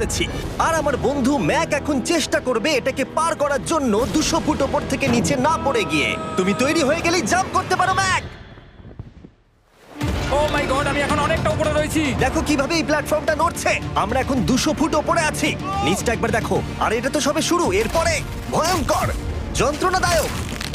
করেছি। আর আমার বন্ধু ম্যাক এখন চেষ্টা করবে এটাকে পার করার জন্য দুশো ফুট ওপর থেকে নিচে না পড়ে গিয়ে। তুমি তৈরি হয়ে গেলেই জাম্প করতে পারো ম্যাক! ও মাই গড আমি এখন অনেকটা উপরে রয়েছি। দেখো কীভাবে এই প্ল্যাটফর্মটা নড়ছে। আমরা এখন দুশো ফুট ওপরে আছি। নিচটা একবার দেখো। আর এটা তো সবে শুরু। এরপরে ভয়ঙ্কর। যন্ত্রণাদায়ক।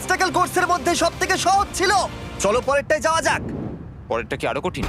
অবস্টাকেল কোর্সের মধ্যে সবথেকে সহজ ছিল। চলো পরেরটায় যাওয়া যাক। পরেরটা কি আরও কঠিন?